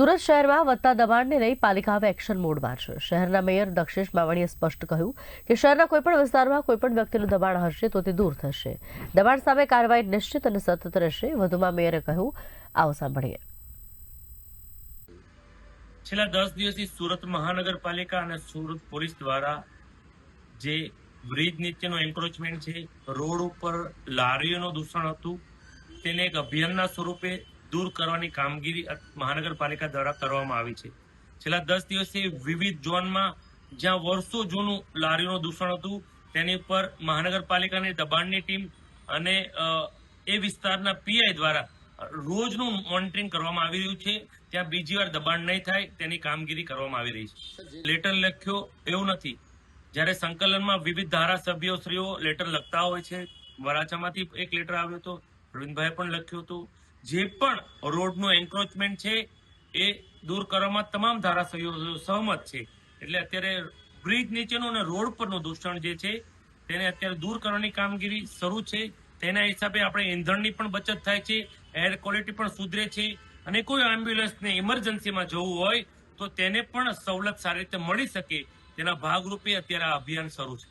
સુરત શહેરમાં વધતા દબાણને લઈ પાલિકા હવે એક્શન મોડમાં છે. શહેરના મેયર દક્ષેશ બાવળીએ સ્પષ્ટ કહ્યું કે શહેરના કોઈપણ વિસ્તારમાં કોઈપણ વ્યક્તિનું દબાણ હશે તો તે દૂર થશે. દબાણ સામે કાર્યવાહી નિશ્ચિત અને સતત રહેશે. વધુમાં મેયરે કહ્યું, આવો સાંભળીએ. છેલ્લા દસ દિવસથી સુરત મહાનગરપાલિકા અને સુરત પોલીસ દ્વારા જે બ્રિજ નીચેનો એન્ક્રોચમેન્ટ છે, રોડ ઉપર લારીઓનું દૂષણ હતું, તેને એક અભિયાનના સ્વરૂપે દૂર કરવાની કામગીરી મહાનગરપાલિકા દ્વારા કરવામાં આવી છે. છેલ્લા દસ દિવસથી વિવિધ ઝોનમાં જ્યાં વર્ષો જૂનું લારીઓનું દૂષણ હતું, તેની ઉપર મહાનગરપાલિકાની દબાણની ટીમ અને એ વિસ્તારના પીઆઈ દ્વારા રોજનું મોનિટરિંગ કરવામાં આવી રહ્યું છે. ત્યાં બીજી વાર દબાણ નહીં થાય, તેની કામગીરી કરવામાં આવી રહી છે. લેટર લખ્યો એવું નથી. જ્યારે સંકલનમાં વિવિધ ધારાસભ્યો શ્રીઓ લેટર લખતા હોય છે, વરાછામાંથી એક લેટર આવ્યો હતો રવિંદભાઈ પણ લખ્યું હતું. જે પણ રોડનું એન્ક્રોચમેન્ટ છે, એ દૂર કરવામાં તમામ ધારાસભ્યો સહમત છે. એટલે અત્યારે બ્રિજ નીચેનું અને રોડ પરનું દૂષણ જે છે, તેને અત્યારે દૂર કરવાની કામગીરી શરૂ છે. તેના હિસાબે આપણે ઈંધણની પણ બચત થાય છે એર ક્વોલિટી પણ સુધરે છે અને કોઈ એમ્બ્યુલન્સને ઇમરજન્સીમાં જવું હોય તો તેને પણ સવલત સારી રીતે મળી શકે તેના ભાગરૂપે અત્યારે આ અભિયાન શરૂ છે.